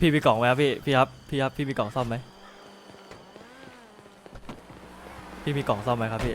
พี่พี่มีกล่องไหมครับพี่พี่ครับพี่ครับพี่มีกล่องซ่อมไหมพี่มีกล่องซ่อมไหมครับพี่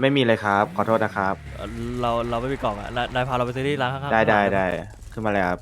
ไม่มีเลยครับ ขอโทษนะครับ เอ่อเราเราไม่มีกล่องอะนายนายพาเราไปซื้อที่ร้านข้างๆได้ได้ข้างหลังได้ขึ้นมาเลยครับ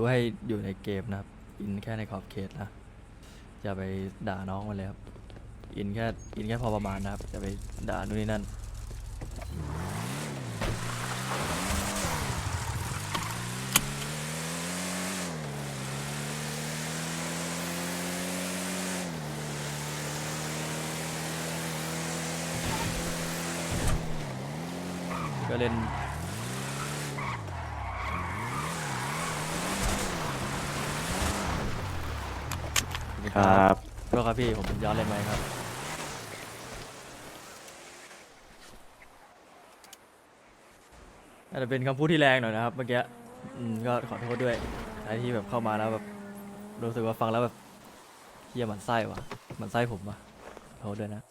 ดูให้อยู่ในเกมนะครับ อินแค่ในขอบเขตนะ อย่าไปด่าน้องมันเลยครับ อินแค่ อินแค่พอประมาณนะครับ อย่าไปด่านู่นนี่นั่น ก็เล่น ครับโทษครับพี่ผมย้อนเลยไหมครับ อาจจะเป็นคำพูดที่แรงหน่อยนะครับเมื่อกี้อืมก็ขอโทษด้วยใครที่แบบเข้ามาแล้วแบบรู้สึกว่าฟังแล้วแบบเฮียหมันไส้ว่ะหมันไส้ผมว่ะขอโทษด้วยนะ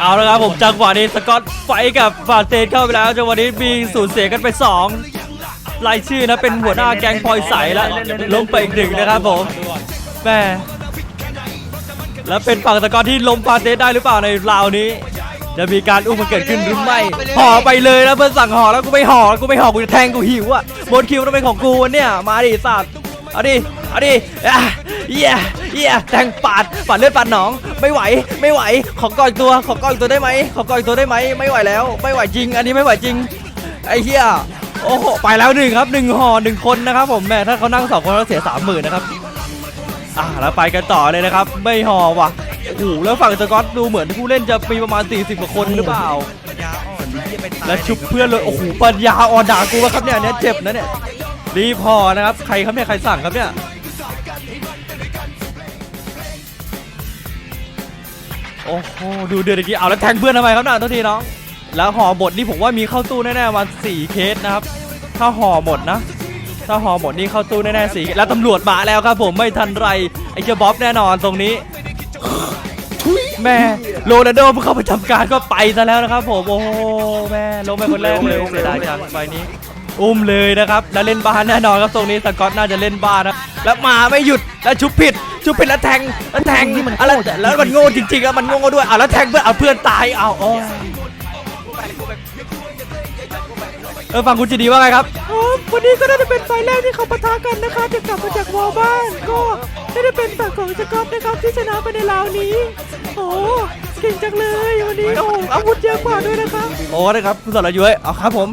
เอาละครับผมจังหวะนี้สกอตไฟกับบาเตนเข้าไปแล้วจังหวะนี้มีสูญเสียกันไป2รายชื่อนะเป็นหัวหน้าแก๊งพลอยใสแล้วลงไปอีกหนึ่งนะครับผมแม่แล้วเป็นฝั่งสกอตที่ล้มบาเตนได้หรือเปล่าในราวนี้ จะมีการอุ้มมันเกิดขึ้นหรือไม่ห่อไปเลยนะเพื่อนสั่งห่อแล้วกูไม่ห่อกูไม่ห่อกูจะแทงกูหิวอะบนคิวต้องเป็นของกูวันเนี่ยมาดิสัตว์ เอาดิ เอาดิอะเหี้ยเหี้ยแทงปาด ปาดเลือดปาดหนอง ไม่ไหว ไม่ไหว ขอกอดตัว ขอกอดตัวได้ไหม ขอกอดตัวได้ไหม ไม่ไหวแล้ว ไม่ไหวจริง อันนี้ไม่ไหวจริง ไอ้เหี้ย โอ้โห ไปแล้วหนึ่งครับหนึ่งห่อหนึ่งคนนะครับผมแม่ถ้าเขานั่งสองคนเขาเสียสามหมื่นนะครับ อะแล้วไปกันต่อเลยนะครับ ไม่ห่อว่ะ โอ้โห แล้วฝั่งสกอตดูเหมือนผู้เล่นจะมีประมาณ 40กว่าคนหรือเปล่า แล้วชุบเพื่อนเลย โอ้โห ปัญญาอ่อนด่ากูวะครับเนี่ยอันเนี้ยเจ็บนะเนี่ย รีพอนะครับ ใครครับเนี่ย ใครสั่งครับเนี่ยโอ้โหดูเดือดอีกทีเอาแล้วแทงเพื่อนทำไมครับน่ะทุกทีน้อง แล้วห่อหมดนี่ผมว่ามีเข้าตู้แน่ๆประมาณสี่เคสนะครับ ถ้าห่อหมดนะ ถ้าห่อหมดนี่เข้าตู้แน่ๆสี่แล้วตำรวจมาแล้วครับผมไม่ทันไรไอ้เจ้าบ๊อบแน่นอนตรงนี้แม่โรนัลโดเพิ่งเข้าประจำการก็ไปซะแล้วนะครับผมโอ้โหแม่ลงไปคนแรกเลยเสียดายจังไฟนี้ อุ้มเลยนะครับแล้วเล่นบ้านแน่นอนครับตรงนี้สกอตน่าจะเล่นบ้านนะแล้วมาไม่หยุดแล้วชุบผิดชุบผิดแล้วแทงแล้วแทงอะไรแล้วมันโง่จริงๆแล้วมันโง่ด้วยอะแล้วแทงเพื่อนเอาเพื่อนตายเอาโอ้ยเออฟังคุณจีดีว่าไงครับวันนี้ก็น่าจะเป็นไฟแรกที่เขาปะทะกันนะคะจะกลับมาจากวอลบ้านก็ไม่ได้เป็นฝั่งของสกอตนะครับที่ชนะไปในราวนี้ โอ้เก่งจังเลยวันนี้โอ้อาวุธเยอะกว่าด้วยนะครับโอ้นะครับคุณสรยุ้ยเอาครับผม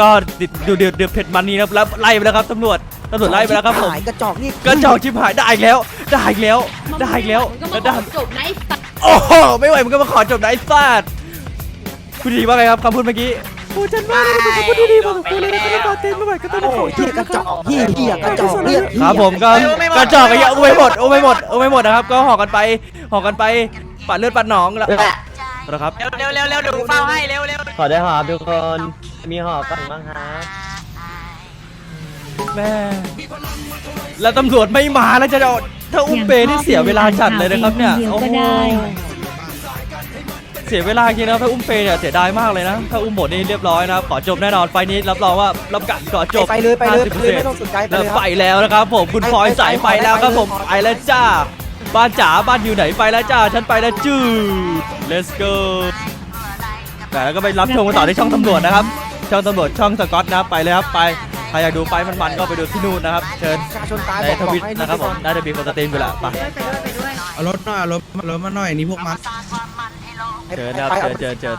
ก็ดิดดูเดือดเดือดเผ็ดมันนี้นะครับแล้วไล่ไปแล้วครับตำรวจตำรวจไล่ไปแล้วครับผมหายกระจอกนี่กระจอกชิบหายได้อีกแล้ว ได้อีกแล้วได้อีกแล้วก็แล้วมาได้ขอจบนะไอ้สัตว์โอ้โหไม่ไหวมึงก็มาขอจบได้ซาดคุณดีว่าไงครับคำพูดเมื่อกี้โอ้ฉันว่าได้เป็นคำพูดที่ดีพอสมควรเลยนะครับน้ำตาเต้นไม่ไหวก็ต้องมาขอจเหี้ยบกระจอกเหี้ยเหี้ยกระจอกเลือดครับผมก็กระจอกไอ้เหี้ยอุ้มไม่หมดอุ้มไม่หมดอุ้มไม่หมดนะครับ ก็ห่อกันไปห่อกันไปปัดเลือดปัดหนองแล้วนะครับเร็วเร็วเร็วเร็วเดี๋ยวกูเฝ้าให้เร็วเร็วขอได้หอบทุกคน มีหอบกันบ้างฮะแม่แล้วตำรวจไม่มาแล้วจะเอาถ้าอุ้มเปนี่เสียเวลาจัดเลยนะครับเนี่ยอย่างโอ้พ่อโหเป็นเพียงคนเดียวก็ได้เสียเวลาจริงนะถ้าอุ้มเฟย์เนี่ยเสียดายมากเลยนะ ถ้าอุ้มหมดนี่เรียบร้อยนะครับขอจบแน่นอนไฟล์นี้รับรองว่ารับประกันขอจบไปเลยไปเลยไปเลย50%ไม่ต้องสนใจไปแล้วเลยคไปรับแล้วนะครับผมคุณไปพลอยไปสายไปไปแล้วครับผมไปไปแล้วจ้า บ้านจ๋าบ้านอยู่ไหนไปแล้วจ้าฉันไปแล้วจืด let's go แต่แล้วก็ไปรับชมกันต่อที่ช่องตำรวจนะครับ ช่องตำรวจช่องสกอตนะครับไปเลยครับไปใครอยากดูไปมันๆก็ไปดูที่นู่นนะครับเชิญประชาชนตายในบอกทบอกวิตให้นะครับผมก่อน่าจะมีคนสตรีมไปแล้วไปเอารถหน่อยเอารถเอารถมาหน่อยอันนี้พวกมันเชิญนะครับไปเชิเอาญเชิญเชิญ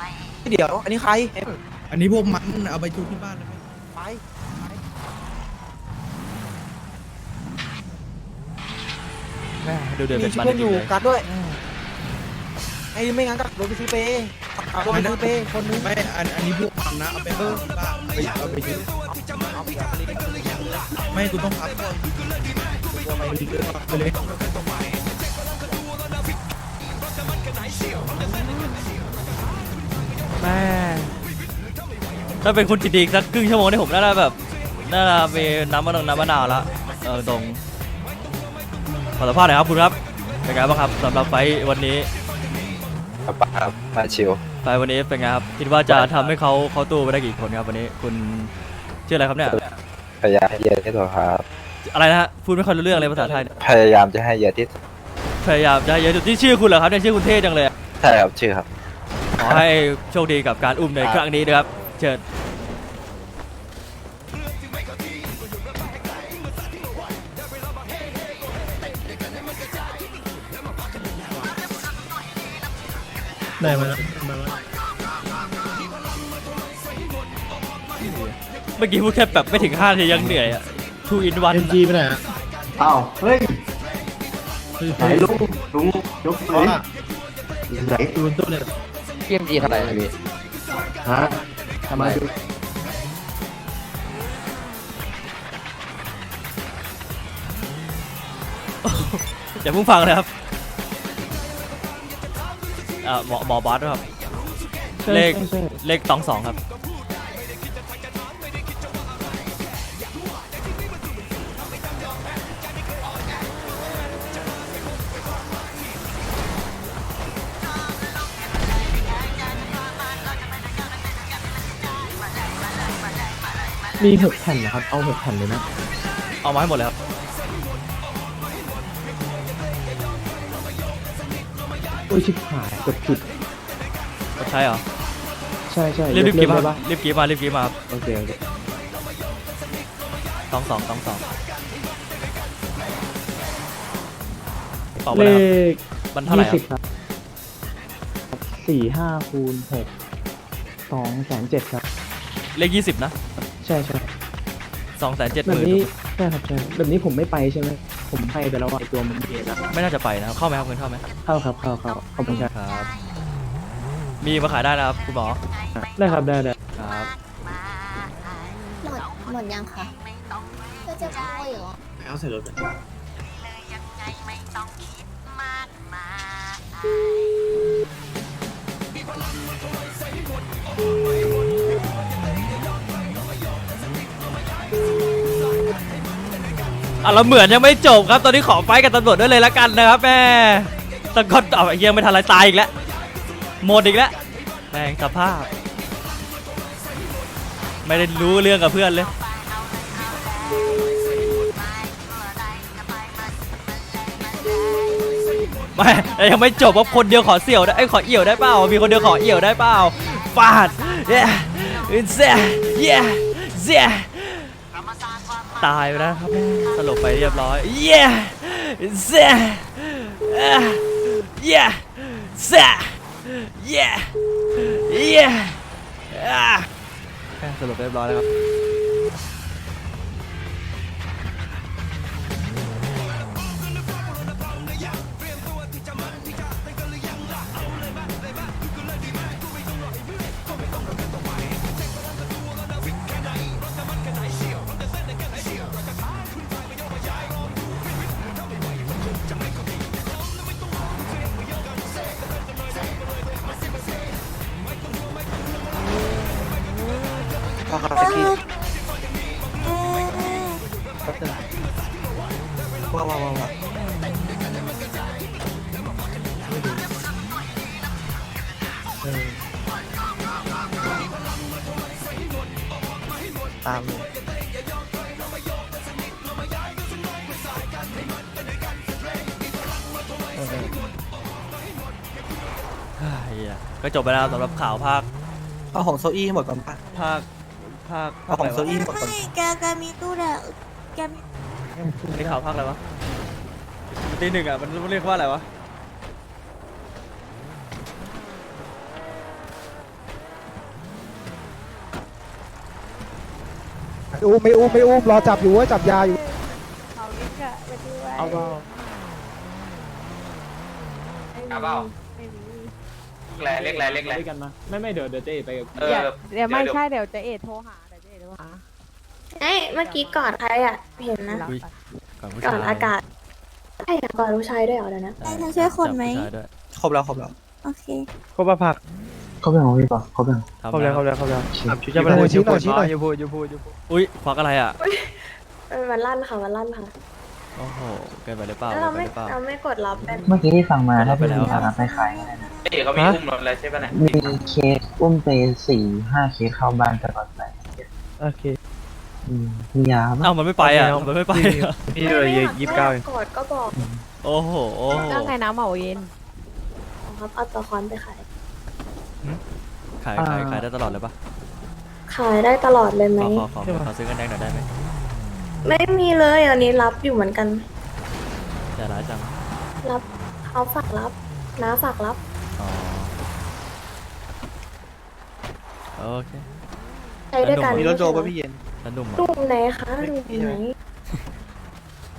เดี๋ยว อันนี้ใคร อันนี้พวกมันเอาไปชุบที่บ้านเลยไหมไปแม่ดูเดือดมีเป็นชุมัดนเพื่อนจอริงยู่ๆเลยกัดด้วย ไอ้ไม่งั้นก็โดนไปซื้อเปย์โดนไปซื้อเปย์คนนึงไม่อันอันนี้พวกมันนะเอาไปชุบที่บ้านไปเอาไปชุบไม่กูต้องพับก่อนไปเลยแม่ถ้าเป็นคุณจิตดีสักครึ่งชั่วโมงนี่ผมน่าจะแบบน่าจะมีน้ำมะนาวน้ำมะนาวละเออตรงขอสัมภาษณ์หน่อยครับคุณครับเป็นไงบ้างครับสำหรับไฟท์วันนี้ ครับครับมาชิวไฟท์วันนี้เป็นไงครับ คิดว่าจะทำให้เขาเขาตู้ไปได้กี่คนครับวันนี้คุณชื่ออะไรครับเนี่ย พยายามให้เยอะที่สุดครับ อะไรนะฮะพูดไม่ค่อยรู้เรื่องเลยภาษาไทยเนี่ยพยายามจะให้เยอะที่สุดพยายามจะให้เยอะที่สุดที่ชื่อคุณเหรอครับเนี่ยชื่อคุณเท่จังเลย ใช่ครับชื่อครับ ขอให้โชคดีกับการอุ้มในครั้งนี้นะครับ เชิญ ได้ไหมเมื่อกี้พูดแค่แบบไม่ถึง5นาทียังเหนื่อยอะ two in one เอ็นจีไปไหนอะอ้าวเฮ้ยเฮ้ยไหนลุงลุงยกเลยไหนดูบนตู้เลยเทียมจีเท่าไหร่นะพี่ฮะทำไมดูอย่าเพิ่งฟังนะครับ อ่าหมอหมอบอสด้วยครับ เลขเลขตองสองครับ มีหกแผ่นนะครับ เอาหกแผ่นเลยนะ เอามาให้หมดเลยครับ อ้ยชิบหายกดผิดใช่เหรอใช่ใช่รีบรีบกีบเริ่มามได้ปะรีบกีบมารีบกีบมาครับโอเคโอเคตองสองตองสองตอบเลมาเลยครับขมันเท่าไหร่ยี่คสิรับบครับสี่ห้าคูณหกสองแสนเจ็ดครับ เลขยี่สิบนะใช่ใช่สองแสนเจ็ดหแบบมื่นนี้ใช่ครับใช่แบบนี้ผมไม่ไปใช่ไหม ผมไปไปแล้วอะไอตัวมันเองแล้วไม่น่าจะไปนะครับเข้าไหมครับเงินเข้าไหมเข้าครับเข้าเข้าขอบคุณครับครับ มีมาขายได้นะครับคุณหมอได้ครับได้ได้ครับหมดหมดยังคะก็จะได้เหรอเอาใส่รถอ่ อะเราเหมือนยังไม่จบครับตอนนี้ขอไฟกับตำรวจด้วยเลยละกันนะครับแม่ตะกอนเอาไอ้เหี้ยังไม่ทันไรตายอีกแล้วหมดอีกแล้วแม่งสภาพ ไม่ได้รู้เรื่องกับเพื่อนเลยไม่ยังไม่จบว่าคนเดียวขอเสี่ยวได้ไอ้ขอเอี่ยวได้เปล่ามีคนเดียวขอเอี่ยวได้เปล่าฟาดเย้เซ่เย้เซ่ ตายไปแล้วครับสลบไปเรียบร้อยเย้เซ่เย้เซ่เย้เย้สลบเรียบร้อยแล้วครับ ตามเลยอะก็จบไปแล้วสำหรับข่าวภาค เอาของโซอี้หมดก่อนปะภาค ภาคเอาของโซอี้หมดก่อน ไม่แกแกมีตู้แเดะแกมี ในข่าวภาคอะไรวะตีหนึ่งอะ มันเรียกว่าอะไรวะ อุ้มไม่อุ้มไม่อุ้มรอจับอยู่ว่าจับยาอยู่เขาเล็กอะไปด้วยเอาเปล่าเอาเปล่า ไม่มีเล็กแหล่เล็กแหล่เล็กแหล่ด้วยกันมาไม่ไม่เดี๋ยวเดี๋ยวเจ๊ไปกับเออเดี๋ยวไม่ใช่เดี๋ยวจะเอทโทรหาเดี๋ยวจะเอทโทรหาเอ้ยเมื่อกี้กอดใครอะ เห็นนะ รับอุ๊ย ก่อนก่อนผู้กอชายดอากาศใช่อะกอดลูกชายด้วยเหรอเดี๋ยวนะใช่ได้ช่วยคนไหมจับผู้ชายด้วยครบแล้วครบแล้ว โอเค ครบป่ะผักเขาเป็นของพี่ป่ะเขาเป็นทำครบแล้วครบแล้วครบแล้วจะไปโอ้ยชี้หน่อยชี้หน่อยอย่าพูดอย่าพูดอย่าพูดอุ้ยควักอะไรอะเออมันลั่นค่ะมันลั่นค่ะโอ้โหเกินไปหรือเปล่าแล้วเราเกินไปไม่หรือเปล่าเราไม่กดรับเป็นเมื่อกี้ที่ฟังมาถ้าไปเป็นแล้วสาระไปขายเอ้ยเขามีอุ้มรถแล้วใช่ปะเนี่ยมีเคสอุ้มไปสี่ห้าเคสเข้าบ้านตลอดไปโอเคอืมมียาปะเอ้ามันไม่ไปอะมันไม่ไปอะพี่เลยยี่สิบเก้าเองกดก็บอกโอ้โหโอ้โหเรื่องไงน้ำเหมาเย็นครับเอาตัวคอนไปขาย ขายขายขายได้ตลอดเลยปะขายได้ตลอดเลยไหมขอขอขอขอซื้อกันแดงหน่อยได้ไหมไม่มีเลยอันนี้รับอยู่เหมือนกันใจร้ายจังรับเขาฝากรับน้าฝากรับ อ๋อโอเค ใช้ด้วยกันมีรถโจป่ะพี่เย็น แล้วหนุ่มหอะนุ่มไหนคะหนุ่มไหน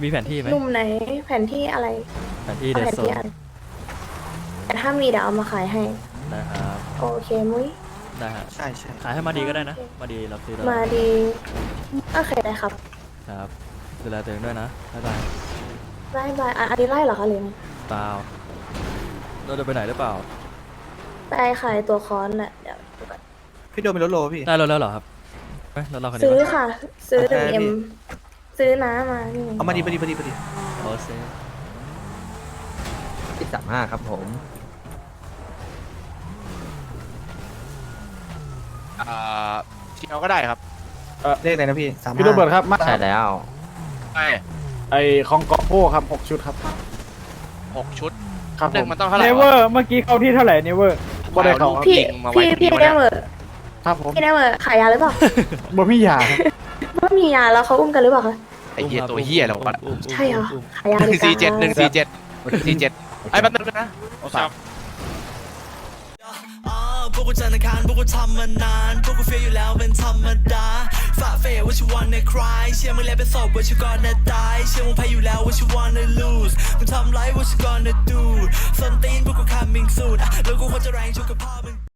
มีแผนที่ไหมหนุ่มไหน แผนที่อะไรแผนที่เอาเดแผนโซที่อะไรแต่ถ้ามีเดี๋ยวเอามาขายให้ นะครับ โอเคมุ้ย ได้ฮะใช่ใช่ขายให้มาดีก็ได้นะ มาดีรับซื้อตลอมาดดีโอเคได้ครับครับดูแลตัวเองด้วยนะบ๊ายบายบายบายอะอันนี้ไล่เหรอคะหรือไงเปล่าเราจะไปไหนหรือเปล่า ไปขายตัวคอนแหละเดี๋ยวดูก่อนพี่โดนเป็นรถโลพี่ ได้รถแล้วเหรอครับเอ้ยรถเราคันนี้ซื้อปะค่ะ ซื้อหนึ่งโอเคเอ็มพี่ ซื้อน้ำมานี่เอามาดีมาดีมาดีมาดีโอเซที่สามห้าครับผม อ่าเชียวก็ได้ครับเลขไหนนะพี่สามพี่โรเบิร์ตครับมาใช่แล้วไอ้ไอของกอโพครับหกชุดครับหกชุดครับหผนึ่มงมันต้องเท่าไหร่เนวะเวอร์เมื่อกี้เข้าที่เท่าไหร่เนเวอร์บ่ได้เขาครับพี่ลิงมาไว้พี่ที่พี่นี่วะเนี่ได้ยเหมอครับผมพี่ได้เหมอขายยาหรือเปล่าบ่มียาครับว่ามียาแล้วเขาอุ้มกันหรือเปล่าคะไอ้เหี้ยตัวเหี้ยอะไรวะอุ้มอุ้มใช่เหรออุ้มขายยาหดีนึ่งกว่าสี่เจ็ดหนึ่งสี่เจ็ดสี่เจ็ดไอ้แป๊บนึงนะอ่าพ วกกูจันทร์อังคารพวกกูทำมานาน พวกกูเฟียอยู่แล้วเป็นธรรมดาฝ่าเฟยว่าชิวันในคลายเชื่อมึงแล้วไปสอบว่าชิวันในนะตาย เชื่อมึงแพ้อยู่แล้วว่าชิวันใน lose มึงทำไรว่าชิวันใน do ส้นตีนพวกกู coming soon แล้วกูควรจะแรงชุกกับพ่อมึง